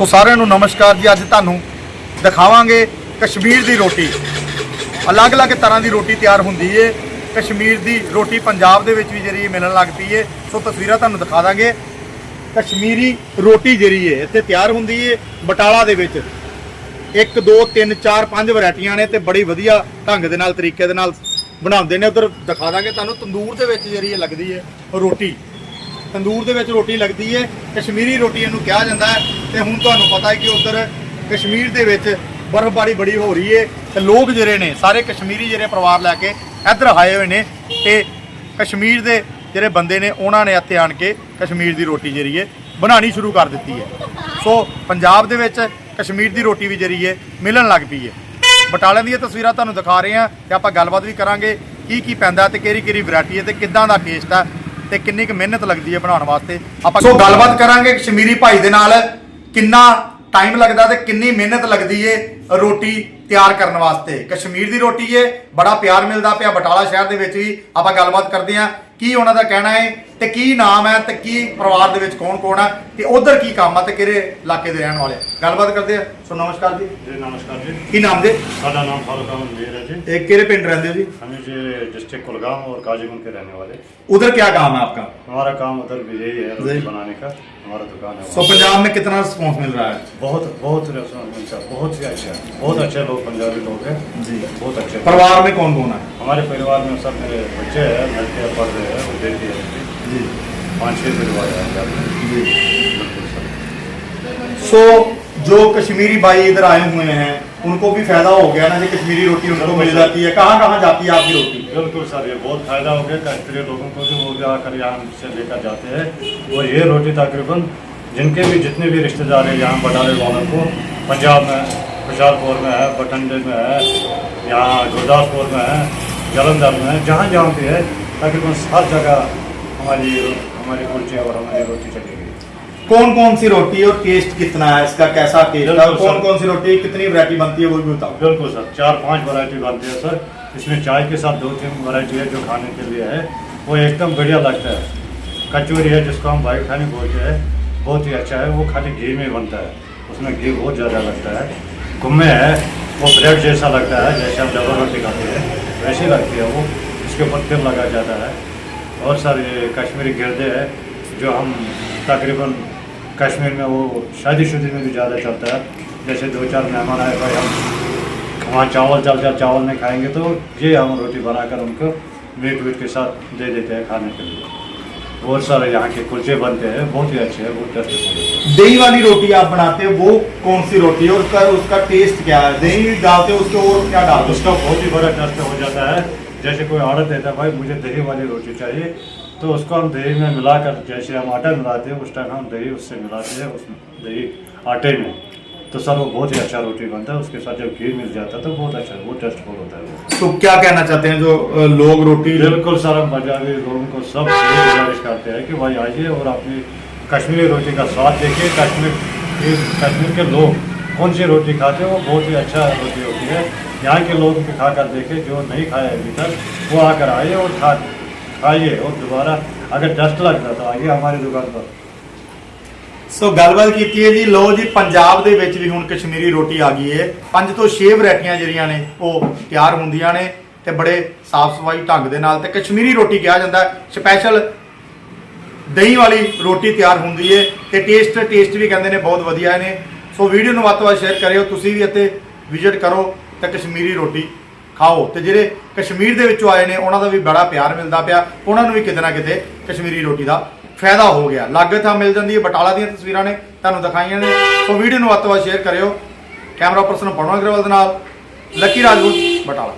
ਸੋ ਸਾਰਿਆਂ ਨੂੰ ਨਮਸਕਾਰ ਜੀ, ਅੱਜ ਤੁਹਾਨੂੰ ਦਿਖਾਵਾਂਗੇ ਕਸ਼ਮੀਰ ਦੀ ਰੋਟੀ। ਅਲੱਗ-ਅਲੱਗ ਤਰ੍ਹਾਂ ਦੀ ਰੋਟੀ ਤਿਆਰ ਹੁੰਦੀ ਏ। ਕਸ਼ਮੀਰ ਦੀ ਰੋਟੀ ਪੰਜਾਬ ਦੇ ਵਿੱਚ ਵੀ ਜਿਹੜੀ ਮਿਲਣ ਲੱਗ ਪਈ ਏ। ਸੋ ਤਸਵੀਰਾਂ ਤੁਹਾਨੂੰ ਦਿਖਾ ਦਾਂਗੇ। ਕਸ਼ਮੀਰੀ ਰੋਟੀ ਜਿਹੜੀ ਏ, ਇੱਥੇ ਤਿਆਰ ਹੁੰਦੀ ਏ ਬਟਾਲਾ ਦੇ ਵਿੱਚ। 1 2 3 4 5 ਵੈਰਾਈਟੀਆਂ ਨੇ ਤੇ ਬੜੀ ਵਧੀਆ ਢੰਗ ਦੇ ਨਾਲ, ਤਰੀਕੇ ਦੇ ਨਾਲ ਬਣਾਉਂਦੇ ਨੇ। ਉਧਰ ਦਿਖਾ ਦਾਂਗੇ ਤੁਹਾਨੂੰ, ਤੰਦੂਰ ਦੇ ਵਿੱਚ ਜਿਹੜੀ ਇਹ ਲੱਗਦੀ ਏ ਰੋਟੀ। ਤੰਦੂਰ ਦੇ ਵਿੱਚ ਰੋਟੀ ਲੱਗਦੀ ਹੈ ਕਸ਼ਮੀਰੀ ਰੋਟੀ ਇਹਨੂੰ ਕਿਹਾ ਜਾਂਦਾ ਹੈ ਤੇ ਹੁਣ ਤੁਹਾਨੂੰ ਪਤਾ ਹੈ ਕਿ ਉਧਰ ਕਸ਼ਮੀਰ ਦੇ ਵਿੱਚ ਬਰਫ਼ਬਾਰੀ ਬੜੀ ਹੋ ਰਹੀ ਹੈ ਤੇ ਲੋਕ ਜਿਹੜੇ ਨੇ, ਸਾਰੇ ਕਸ਼ਮੀਰੀ ਜਿਹੜੇ ਪਰਿਵਾਰ ਲੈ ਕੇ ਇੱਧਰ ਆਏ ਹੋਏ ਨੇ ਤੇ ਕਸ਼ਮੀਰ ਦੇ ਜਿਹੜੇ ਬੰਦੇ ਨੇ, ਉਹਨਾਂ ਨੇ ਇੱਥੇ ਆਣ ਕੇ ਕਸ਼ਮੀਰ ਦੀ ਰੋਟੀ ਜਿਹੜੀ ਹੈ ਬਣਾਉਣੀ ਸ਼ੁਰੂ ਕਰ ਦਿੱਤੀ ਹੈ ਸੋ ਪੰਜਾਬ ਦੇ ਵਿੱਚ ਕਸ਼ਮੀਰ ਦੀ ਰੋਟੀ ਵੀ ਜਿਹੜੀ ਹੈ ਮਿਲਣ ਲੱਗ ਪਈ ਹੈ ਬਟਾਲੇ ਦੀਆਂ ਤਸਵੀਰਾਂ ਤੁਹਾਨੂੰ ਦਿਖਾ ਰਹੇ ਹਾਂ ਤੇ ਆਪਾਂ ਗੱਲਬਾਤ ਵੀ ਕਰਾਂਗੇ ਕੀ ਕੀ ਪੈਂਦਾ ਤੇ ਕਿਹੜੀ ਕਿਹੜੀ ਵੈਰਾਈਟੀ ਹੈ ਤੇ ਕਿੱਦਾਂ ਦਾ ਟੇਸਟ ਹੈ ਤੇ ਕਿੰਨੀ ਕੁ ਮਿਹਨਤ ਲੱਗਦੀ ਹੈ ਬਣਾਉਣ ਵਾਸਤੇ? ਆਪਾਂ ਸੋ ਗੱਲਬਾਤ ਕਰਾਂਗੇ ਕਸ਼ਮੀਰੀ ਭਾਈ ਦੇ ਨਾਲ ਕਿੰਨਾ ਟਾਈਮ ਲੱਗਦਾ ਤੇ ਕਿੰਨੀ ਮਿਹਨਤ ਲੱਗਦੀ ਏ ਰੋਟੀ ਤਿਆਰ ਕਰਨ ਵਾਸਤੇ? ਕਸ਼ਮੀਰ ਦੀ ਰੋਟੀ ਏ ਬੜਾ ਪਿਆਰ ਮਿਲਦਾ ਪਿਆ ਬਟਾਲਾ ਸ਼ਹਿਰ ਦੇ ਵਿੱਚ ਵੀ। ਆਪਾਂ ਗੱਲਬਾਤ ਕਰਦੇ ਹਾਂ ਕੀ ਉਹਨਾਂ ਦਾ ਕਹਿਣਾ ਹੈ ਤੇ ਕੀ ਨਾਮ ਹੈ ਤੇ ਕੀ ਪਰਿਵਾਰ ਦੇ ਵਿੱਚ ਕੌਣ ਕੌਣ ਹੈ ਤੇ ਉਧਰ ਕੀ ਕੰਮ ਹੈ ਤੇ ਕਿਹੜੇ ਇਲਾਕੇ ਦੇ ਰਹਿਣ ਵਾਲੇ ਆ। ਗੱਲਬਾਤ ਕਰਦੇ ਆ ਸੋ ਨਮਸਕਾਰ ਜੀ जी नमस्कार जी ਕੀ ਨਾਮ ਦੇ सादा नाम फारूक अहमद मीर है जी ਇਹ ਕਿਹੜੇ ਪਿੰਡ ਰਹਿੰਦੇ ਹੋ ਜੀ हमें जी डिस्ट्रिक्ट कुलगाम और काजीगुंड के रहने वाले उधर क्या काम है आपका हमारा काम उधर भी यही है जी। रोटी बनाने का हमारा दुकान है सो वहाँ। पंजाब में कितना रिस्पॉन्स मिल रहा है बहुत बहुत रेस्टोरेंट मिलता है बहुत ही अच्छा है बहुत अच्छे लोग पंजाबी लोग हैं जी बहुत अच्छे परिवार में कौन कौन है हमारे परिवार में सब मेरे बच्चे हैं लड़के पढ़ रहे हैं और बेटी है मेरी। जी पाँच छः परिवार जी। सो जो कश्मीरी भाई इधर आए हुए हैं उनको भी फ़ायदा हो गया ना कि कश्मीरी रोटी उनको मिल जाती है। कहाँ कहाँ जाती है आपकी रोटी? बिल्कुल सर ये बहुत फ़ायदा हो गया। कश्मीरी लोगों को भी वो आकर यहाँ से लेकर जाते हैं। वो ये रोटी तकरीबन जिनके भी जितने भी रिश्तेदार हैं यहाँ बटाले वालों को पंजाब में खुशालपुर में है बठंडे में है यहाँ गुरदासपुर में है जलंधर में है जहाँ जहाँ भी है तकरीबन हर जगह हमारी हमारी कुल्चे और हमारी रोटी चलेगी कौन कौन सी रोटी और टेस्ट कितना है? इसका कैसा टेस्ट है कौन कौन सी रोटी कितनी वैरायटी बनती है वो भी बताओ। बिल्कुल सर चार पाँच वैरायटी बनती है सर इसमें चाय के साथ दो तीन वैरायटी है जो खाने के लिए है। वो एकदम बढ़िया लगता है। कचौरी है जिसको हम भाई खानी बोलते हैं बहुत ही अच्छा है। वो खाली घी में बनता है। उसमें घी बहुत ज़्यादा लगता है। गुम्मे है वो ब्रेड जैसा लगता है जैसे हम डबल रोटी खाते हैं वैसी लगती है वो। इसके ऊपर तेल लगाया जाता है। और सर कश्मीरी गिरदे है जो हम तकरीबन कश्मीर में वो शादी शुदी में भी ज़्यादा चलता है। जैसे दो चार मेहमान आए भाई हम वहाँ चावल चल जाए चावल नहीं खाएँगे तो ये हम रोटी बनाकर उनको मीट वीट के साथ दे देते हैं खाने के लिए। बहुत सारे यहाँ के कुलचे बनते हैं बहुत ही अच्छे हैं बहुत टेस्टी दही वाली रोटी आप बनाते हैं वो कौन सी रोटी है? और उसका उसका टेस्ट क्या है? दही डालते हो उसके और क्या डालते हो? उसका बहुत ही बड़ा टेस्ट हो जाता है। जैसे कोई ऑर्डर देता है भाई मुझे दही वाली रोटी चाहिए तो उसको हम दही में मिलाकर जैसे हम आटा मिलाते हैं उस टाइम हम दही उससे मिलाते हैं उस दही आटे में। तो सर वो बहुत ही अच्छा रोटी बनता है उसके साथ जब घी मिल जाता है तो बहुत अच्छा वो टेस्टफुल होता है वो। तो क्या कहना चाहते हैं जो लोग रोटी बिल्कुल सर हम पंजाबी लोगों को सब गुजारिश करते हैं कि भाई आइए और अपनी कश्मीरी रोटी का स्वाद देखिए कश्मीर कश्मीर के लोग कौन सी रोटी खाते हैं वो बहुत ही अच्छा रोटी होती है। यहाँ के लोग भी खाकर देखे जो नहीं खाए अभी तक वो आकर आइए और खा खाइए और दोबारा अगर टेस्ट लगता तो आइए हमारी दुकान पर ਸੋ ਗੱਲਬਾਤ ਕੀਤੀ ਹੈ ਜੀ ਲੋ ਜੀ ਪੰਜਾਬ ਦੇ ਵਿੱਚ ਵੀ ਹੁਣ ਕਸ਼ਮੀਰੀ ਰੋਟੀ ਆ ਗਈ ਹੈ ਪੰਜ ਤੋਂ 6 ਵੈਰਾਈਟੀਆਂ ਜਿਹੜੀਆਂ ਨੇ ਉਹ ਤਿਆਰ ਹੁੰਦੀਆਂ ਨੇ ਤੇ ਬੜੇ ਸਾਫ਼ ਸਫਾਈ ਢੰਗ ਦੇ ਨਾਲ ਤੇ ਕਸ਼ਮੀਰੀ ਰੋਟੀ ਕਿਹਾ ਜਾਂਦਾ ਸਪੈਸ਼ਲ ਦਹੀਂ ਵਾਲੀ ਰੋਟੀ ਤਿਆਰ ਹੁੰਦੀ ਹੈ ਤੇ ਟੇਸਟ ਟੇਸਟ ਵੀ ਕਹਿੰਦੇ ਨੇ ਬਹੁਤ ਵਧੀਆ ਨੇ ਸੋ ਵੀਡੀਓ ਨੂੰ ਵੱਧ ਤੋਂ ਵੱਧ ਸ਼ੇਅਰ ਕਰਿਓ ਤੁਸੀਂ ਵੀ ਇੱਥੇ ਵਿਜ਼ਿਟ ਕਰੋ ਤੇ ਕਸ਼ਮੀਰੀ ਰੋਟੀ ਖਾਓ। ਤੇ ਜਿਹੜੇ ਕਸ਼ਮੀਰ ਦੇ ਵਿੱਚੋਂ ਆਏ ਨੇ, ਉਹਨਾਂ ਦਾ ਵੀ ਬੜਾ ਪਿਆਰ ਮਿਲਦਾ ਪਿਆ। ਉਹਨਾਂ ਨੂੰ ਵੀ ਕਿਤੇ ਨਾ ਕਿਤੇ ਕਸ਼ਮੀਰੀ ਰੋਟੀ ਦਾ ਫਾਇਦਾ ਹੋ ਗਿਆ। ਲਾਗੇ ਥਾਂ ਮਿਲ ਜਾਂਦੀ ਹੈ, ਬਟਾਲਾ ਦੀਆਂ ਤਸਵੀਰਾਂ ਨੇ, ਤੁਹਾਨੂੰ ਦਿਖਾਈਆਂ ਨੇ। ਸੋ ਵੀਡੀਓ ਨੂੰ ਵੱਧ ਤੋਂ ਵੱਧ ਸ਼ੇਅਰ ਕਰਿਓ। ਕੈਮਰਾ ਪਰਸਨ ਪਵਨ ਅਗਰਵਾਲ ਦੇ ਨਾਲ, ਲੱਕੀ ਰਾਜਪੂਤ, ਬਟਾਲਾ।